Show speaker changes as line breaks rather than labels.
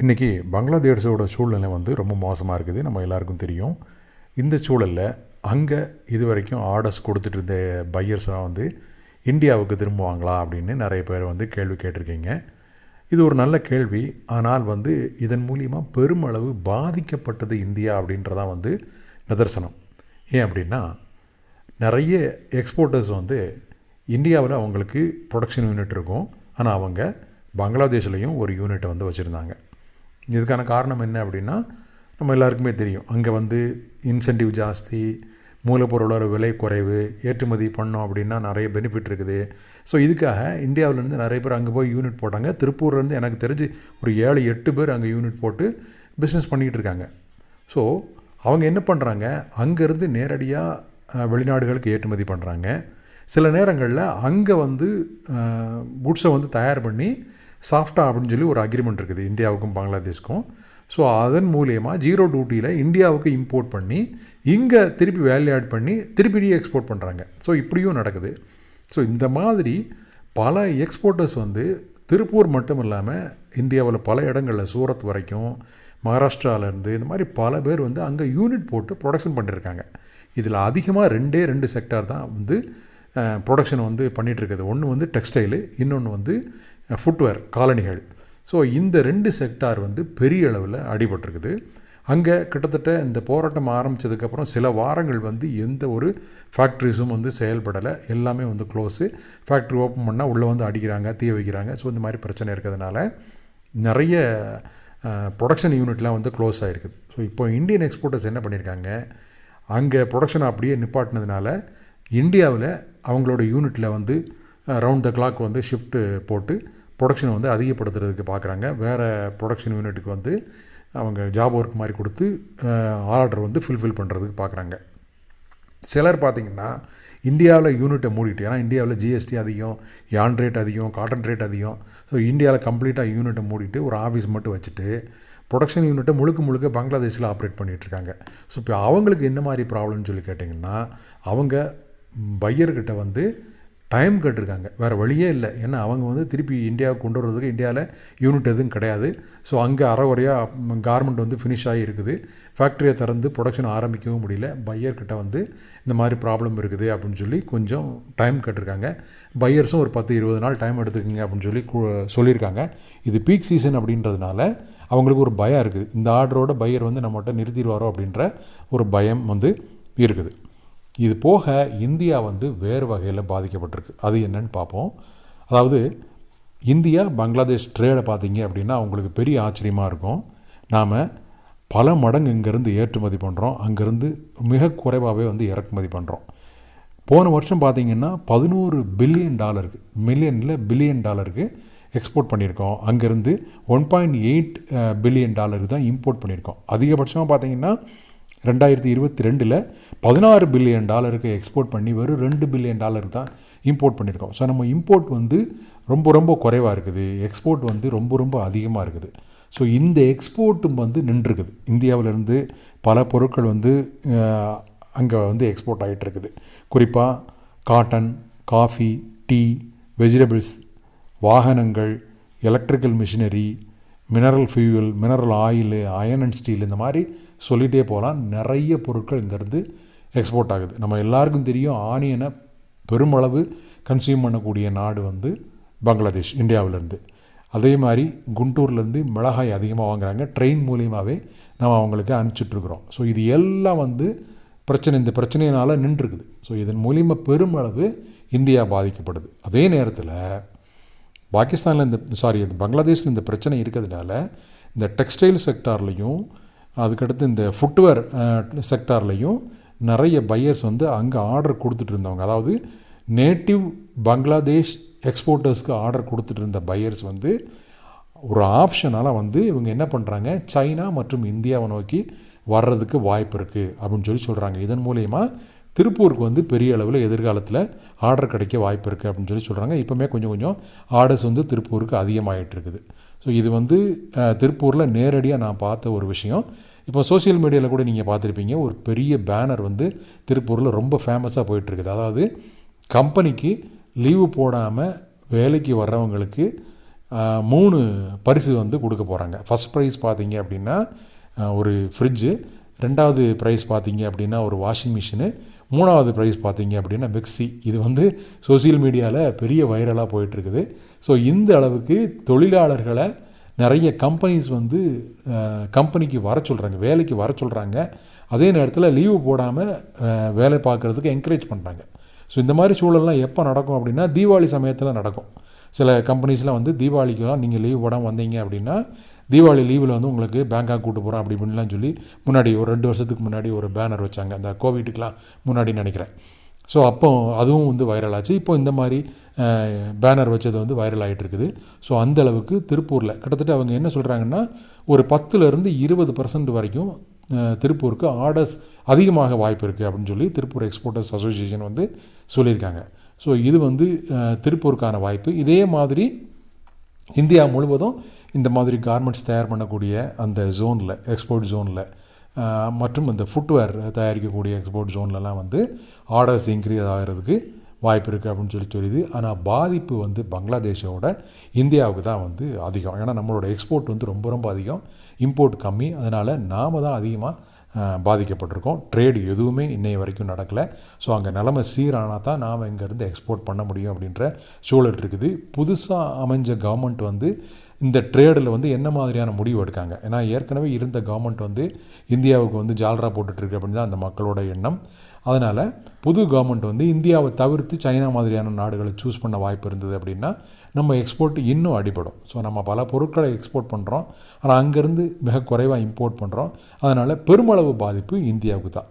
இன்றைக்கி பங்களாதேஷோட சூழ்நிலை வந்து ரொம்ப மோசமாக இருக்குது நம்ம எல்லாருக்கும் தெரியும். இந்த சூழலில் அங்கே இது வரைக்கும் ஆர்டர்ஸ் கொடுத்துட்டு இருந்த பையர்ஸ்லாம் வந்து இந்தியாவுக்கு திரும்புவாங்களா அப்படின்னு நிறைய பேர் வந்து கேள்வி கேட்டிருக்கீங்க. இது ஒரு நல்ல கேள்வி. ஆனால் வந்து இதன் மூலியமாக பெருமளவு பாதிக்கப்பட்டது இந்தியா அப்படின்றதான் வந்து நிதர்சனம். ஏன் அப்படின்னா நிறைய எக்ஸ்போர்ட்டர்ஸ் வந்து இந்தியாவில் அவங்களுக்கு ப்ரொடக்ஷன் யூனிட் இருக்கும். ஆனால் அவங்க பங்களாதேஷ்லேயும் ஒரு யூனிட்டை வந்து வச்சுருந்தாங்க. இதுக்கான காரணம் என்ன அப்படின்னா நம்ம எல்லாருக்குமே தெரியும். அங்கே வந்து இன்சென்டிவ் ஜாஸ்தி மூலப்பொருளோட விலை குறைவு ஏற்றுமதி பண்ணோம் அப்படின்னா நிறைய பெனிஃபிட் இருக்குது. ஸோ இதுக்காக இந்தியாவிலேருந்து நிறைய பேர் அங்கே போய் யூனிட் போட்டாங்க. திருப்பூர்லேருந்து எனக்கு தெரிஞ்சு ஒரு ஏழு எட்டு பேர் அங்கே யூனிட் போட்டு பிஸ்னஸ் பண்ணிக்கிட்டு இருக்காங்க. ஸோ அவங்க என்ன பண்ணுறாங்க அங்கேருந்து நேரடியாக வெளிநாடுகளுக்கு ஏற்றுமதி பண்ணுறாங்க சில நேரங்களில் அங்கே வந்து குட்ஸை வந்து தயார் பண்ணி சாஃப்டா அப்படின்னு சொல்லி ஒரு அக்ரிமெண்ட் இருக்குது இந்தியாவுக்கும் பங்களாதேஷ்க்கும். ஸோ அதன் மூலியமாக ஜீரோ டியூட்டியில் இந்தியாவுக்கு இம்போர்ட் பண்ணி இங்கே திருப்பி வேல்யூ ஆட் பண்ணி திருப்பி ரீ எக்ஸ்போர்ட் பண்ணுறாங்க ஸோ இப்படியும் நடக்குது. ஸோ இந்த மாதிரி பல எக்ஸ்போர்ட்டர்ஸ் வந்து திருப்பூர் மட்டும் இல்லாமல் இந்தியாவில் பல இடங்களில் சூரத் வரைக்கும் மகாராஷ்டிராவிலேருந்து இந்த மாதிரி பல பேர் வந்து அங்கே யூனிட் போட்டு ப்ரொடக்ஷன் பண்ணியிருக்காங்க இதில் அதிகமாக ரெண்டே ரெண்டு செக்டார் தான் வந்து ப்ரொடக்ஷன் வந்து பண்ணிகிட்ருக்குது ஒன்று வந்து டெக்ஸ்டைலு இன்னொன்று வந்து ஃபுட்வேர் காலனிகள் ஸோ இந்த ரெண்டு செக்டார் வந்து பெரிய அளவில் அடிபட்டிருக்குது. அங்கே கிட்டத்தட்ட இந்த போராட்டம் ஆரம்பித்ததுக்கப்புறம் சில வாரங்கள் வந்து எந்த ஒரு ஃபேக்ட்ரிஸும் வந்து செயல்படலை. எல்லாமே வந்து க்ளோஸு ஃபேக்ட்ரி ஓப்பன் பண்ணால் உள்ளே வந்து அடிக்கிறாங்க தீ வைக்கிறாங்க. ஸோ இந்த மாதிரி பிரச்சனை இருக்கிறதுனால நிறைய ப்ரொடக்ஷன் யூனிட்லாம் வந்து க்ளோஸ் ஆகிருக்குது ஸோ இப்போ இந்தியன் எக்ஸ்போர்ட்டர்ஸ் என்ன பண்ணியிருக்காங்க அங்கே ப்ரொடக்ஷன் அப்படியே நிப்பாட்டினதுனால இந்தியாவில் அவங்களோட யூனிட்டில் வந்து ரவுண்ட் த கிளாக் வந்து ஷிஃப்ட்டு போட்டு ப்ரொடக்ஷனை வந்து அதிகப்படுத்துறதுக்கு பார்க்குறாங்க வேறு ப்ரொடக்ஷன் யூனிட்டுக்கு வந்து அவங்க ஜாப் ஒர்க் மாதிரி கொடுத்து ஆர்டர் வந்து ஃபில்ஃபில் பண்ணுறதுக்கு பார்க்குறாங்க சிலர் பார்த்திங்கன்னா இந்தியாவில் யூனிட்டை மூடிட்டு ஏன்னா இந்தியாவில் ஜிஎஸ்டி அதிகம் யான் ரேட் அதிகம் காட்டன் ரேட் அதிகம். ஸோ இந்தியாவில் கம்ப்ளீட்டாக யூனிட்டை மூடிட்டு ஒரு ஆஃபீஸ் மட்டும் வச்சுட்டு ப்ரொடக்ஷன் யூனிட்டை முழுக்க முழுக்க பங்களாதேஷில் ஆப்ரேட் பண்ணிகிட்ருக்காங்க ஸோ இப்போ அவங்களுக்கு என்ன மாதிரி ப்ராப்ளம்னு சொல்லி கேட்டிங்கன்னா அவங்க பையர்கிட்ட வந்து டைம் கேட்டிருக்காங்க. வேறு வழியே இல்லை. ஏன்னா அவங்க வந்து திருப்பி இந்தியாவுக்கு கொண்டு வர்றதுக்கு இந்தியாவில் யூனிட் எதுவும் கிடையாது. ஸோ அங்கே அறகுறையாக கார்மெண்ட் வந்து ஃபினிஷ் ஆகி இருக்குது. ஃபேக்ட்ரியை திறந்து ப்ரொடக்ஷன் ஆரம்பிக்கவும் முடியல. பையர்கிட்ட வந்து இந்த மாதிரி ப்ராப்ளம் இருக்குது அப்படின்னு சொல்லி கொஞ்சம் டைம் கேட்டிருக்காங்க. பையர்ஸும் ஒரு பத்து இருபது நாள் டைம் எடுத்துக்கோங்க அப்படின்னு சொல்லி சொல்லியிருக்காங்க. இது பீக் சீசன் அப்படின்றதுனால அவங்களுக்கு ஒரு பயம் இருக்குது. இந்த ஆர்டரோட பையர் வந்து நம்மகிட்ட நிறுத்திடுவாரோ அப்படின்ற ஒரு பயம் வந்து இருக்குது. இது போக இந்தியா வந்து வேறு வகையில் பாதிக்கப்பட்டிருக்கு. அது என்னன்னு பார்ப்போம். அதாவது இந்தியா பங்களாதேஷ் ட்ரேடை பார்த்தீங்க அப்படின்னா அவங்களுக்கு பெரிய ஆச்சரியமாக இருக்கும். நாம் பல மடங்கு இங்கேருந்து ஏற்றுமதி பண்ணுறோம் அங்கேருந்து மிக குறைவாகவே வந்து இறக்குமதி பண்ணுறோம் போன வருஷம் பார்த்திங்கன்னா பதினோரு பில்லியன் டாலருக்கு மில்லியனில் பில்லியன் டாலருக்கு எக்ஸ்போர்ட் பண்ணியிருக்கோம். அங்கேருந்து ஒன் பாயிண்ட் எயிட் பில்லியன் டாலருக்கு தான் இம்போர்ட் பண்ணியிருக்கோம். அதிகபட்சமாக பார்த்திங்கன்னா ரெண்டாயிரத்தி இருபத்தி ரெண்டில் பதினாறு பில்லியன் டாலருக்கு எக்ஸ்போர்ட் பண்ணி வெறும் ரெண்டு பில்லியன் டாலருக்கு தான் இம்போர்ட் பண்ணியிருக்கோம். ஸோ நம்ம இம்போர்ட் வந்து ரொம்ப ரொம்ப குறைவாக இருக்குது. எக்ஸ்போர்ட் வந்து ரொம்ப ரொம்ப அதிகமாக இருக்குது. ஸோ இந்த எக்ஸ்போர்ட்டும் வந்து நின்றுருக்குது இந்தியாவிலேருந்து பல பொருட்கள் வந்து அங்கே வந்து எக்ஸ்போர்ட் ஆகிட்டு இருக்குது குறிப்பாக காட்டன் காஃபி டீ வெஜிடபிள்ஸ் வாகனங்கள் electrical machinery mineral fuel mineral oil iron and steel இந்த மாதிரி சொல்லிகிட்டே போகலாம். நிறைய பொருட்கள் இங்கேருந்து எக்ஸ்போர்ட் ஆகுது. நம்ம எல்லாருக்கும் தெரியும் ஆனியனை பெருமளவு கன்சியூம் பண்ணக்கூடிய நாடு வந்து பங்களாதேஷ் இந்தியாவிலேருந்து. அதே மாதிரி குண்டூர்லேருந்து மிளகாய் அதிகமாக வாங்குறாங்க. ட்ரெயின் மூலியமாகவே நம்ம அவங்களுக்கு அனுப்பிச்சிட்ருக்குறோம் ஸோ இது எல்லாம் வந்து பிரச்சனை இந்த பிரச்சனையினால் நின்றுருக்குது. ஸோ இதன் மூலியமாக பெருமளவு இந்தியா பாதிக்கப்படுது. அதே நேரத்தில் பாகிஸ்தானில் இந்த சாரி பங்களாதேஷில் இந்த பிரச்சனை இருக்கிறதுனால இந்த டெக்ஸ்டைல் செக்டார்லேயும் அதுக்கடுத்து இந்த ஃபுட்வேர் செக்டார்லேயும் நிறைய பையர்ஸ் வந்து அங்கே ஆர்டர் கொடுத்துட்டு இருந்தவங்க. அதாவது நேட்டிவ் பங்களாதேஷ் எக்ஸ்போர்ட்டர்ஸ்க்கு ஆர்டர் கொடுத்துட்டு இருந்த பையர்ஸ் வந்து ஒரு ஆப்ஷனால் வந்து இவங்க என்ன பண்ணுறாங்க சைனா மற்றும் இந்தியாவை நோக்கி வர்றதுக்கு வாய்ப்பு இருக்குது அப்படின்னு சொல்லி சொல்கிறாங்க இதன் மூலயமா திருப்பூருக்கு வந்து பெரிய அளவில் எதிர்காலத்தில் ஆர்டர் கிடைக்க வாய்ப்பு இருக்குது அப்படின்னு சொல்லி சொல்கிறாங்க இப்போமே கொஞ்சம் கொஞ்சம் ஆர்டர்ஸ் வந்து திருப்பூருக்கு அதிகமாகிட்டு இருக்குது. ஸோ இது வந்து திருப்பூரில் நேரடியாக நான் பார்த்த ஒரு விஷயம். இப்போ சோசியல் மீடியாவில் கூட நீங்கள் பார்த்துருப்பீங்க. ஒரு பெரிய பேனர் வந்து திருப்பூரில் ரொம்ப ஃபேமஸாக போயிட்டுருக்குது. அதாவது கம்பெனிக்கு லீவு போடாமல் வேலைக்கு வர்றவங்களுக்கு மூணு பரிசு வந்து கொடுக்க போகிறாங்க ஃபஸ்ட் ப்ரைஸ் பார்த்தீங்க அப்படின்னா ஒரு ஃப்ரிட்ஜு ரெண்டாவது ப்ரைஸ் பார்த்தீங்க அப்படின்னா ஒரு வாஷிங் மிஷினு மூணாவது ப்ரைஸ் பார்த்தீங்க அப்படின்னா மிக்ஸி இது வந்து சோஷியல் மீடியாவில் பெரிய வைரலாக போயிட்டுருக்குது. ஸோ இந்த அளவுக்கு தொழிலாளர்களை நிறைய கம்பெனிஸ் வந்து கம்பெனிக்கு வர சொல்கிறாங்க வேலைக்கு வர சொல்கிறாங்க அதே நேரத்தில் லீவு போடாமல் வேலை பார்க்குறதுக்கு என்கரேஜ் பண்ணுறாங்க ஸோ இந்த மாதிரி சூழல்லாம் எப்போ நடக்கும் அப்படின்னா தீபாவளி சமயத்தில் நடக்கும். சில கம்பெனிஸ்லாம் வந்து தீபாவளிக்கெல்லாம் நீங்கள் லீவ் போடாமல் வந்தீங்க அப்படின்னா தீபாவளி லீவில் வந்து உங்களுக்கு பேங்காக் கூட்டு போகிறோம் அப்படி இப்படின்லாம் சொல்லி முன்னாடி ஒரு ரெண்டு வருஷத்துக்கு முன்னாடி ஒரு பேனர் வச்சாங்க. அந்த கோவிட்டுக்கெலாம் முன்னாடி நினைக்கிறேன். ஸோ அப்போ அதுவும் வந்து வைரல் ஆச்சு. இப்போ இந்த மாதிரி பேனர் வச்சது வந்து வைரல் ஆகிட்டு இருக்குது ஸோ அந்த அளவுக்கு திருப்பூரில் கிட்டத்தட்ட அவங்க என்ன சொல்கிறாங்கன்னா ஒரு பத்துலேருந்து இருபது பர்சன்ட் வரைக்கும் திருப்பூருக்கு ஆர்டர்ஸ் அதிகமாக வாய்ப்பு இருக்குது அப்படின்னு சொல்லி திருப்பூர் எக்ஸ்போர்ட்டர்ஸ் அசோசியேஷன் வந்து சொல்லியிருக்காங்க. ஸோ இது வந்து திருப்பூருக்கான வாய்ப்பு. இதே மாதிரி இந்தியா முழுவதும் இந்த மாதிரி கார்மெண்ட்ஸ் தயார் பண்ணக்கூடிய அந்த ஜோனில் எக்ஸ்போர்ட் ஜோனில் மற்றும் இந்த ஃபுட்வேர் தயாரிக்கக்கூடிய எக்ஸ்போர்ட் ஜோன்லலாம் வந்து ஆர்டர்ஸ் இன்க்ரீஸ் ஆகிறதுக்கு வாய்ப்பு இருக்குது அப்படின்னு சொல்லி சொல்லிது. ஆனால் பாதிப்பு வந்து பங்களாதேஷோட இந்தியாவுக்கு தான் வந்து அதிகம். ஏன்னா நம்மளோட எக்ஸ்போர்ட் வந்து ரொம்ப ரொம்ப அதிகம். இம்போர்ட் கம்மி. அதனால் நாம் தான் அதிகமாக பாதிக்கப்பட்டிருக்கோம். ட்ரேடு எதுவுமே இன்னைய வரைக்கும் நடக்கலை. ஸோ அங்கே நிலமை சீரானால் தான் நாம் இங்கேருந்து எக்ஸ்போர்ட் பண்ண முடியும் அப்படின்ற சூழல் இருக்குது. புதுசாக அமைஞ்ச கவர்மெண்ட் வந்து இந்த ட்ரேடில் வந்து என்ன மாதிரியான முடிவு எடுக்காங்க? ஏன்னா ஏற்கனவே இருந்த கவர்மெண்ட் வந்து இந்தியாவுக்கு வந்து ஜால்ரா போட்டுட்ருக்கு அப்படின்னு தான் அந்த மக்களோட எண்ணம். அதனால் புது கவர்மெண்ட் வந்து இந்தியாவை தவிர்த்து சைனா மாதிரியான நாடுகளை சூஸ் பண்ண வாய்ப்பு இருந்தது அப்படின்னா நம்ம எக்ஸ்போர்ட் இன்னும் அடிபடும். ஸோ நம்ம பல பொருட்களை எக்ஸ்போர்ட் பண்ணுறோம் ஆனால் அங்கேருந்து மிக குறைவாக இம்போர்ட் பண்ணுறோம் அதனால் பெருமளவு பாதிப்பு இந்தியாவுக்கு தான்.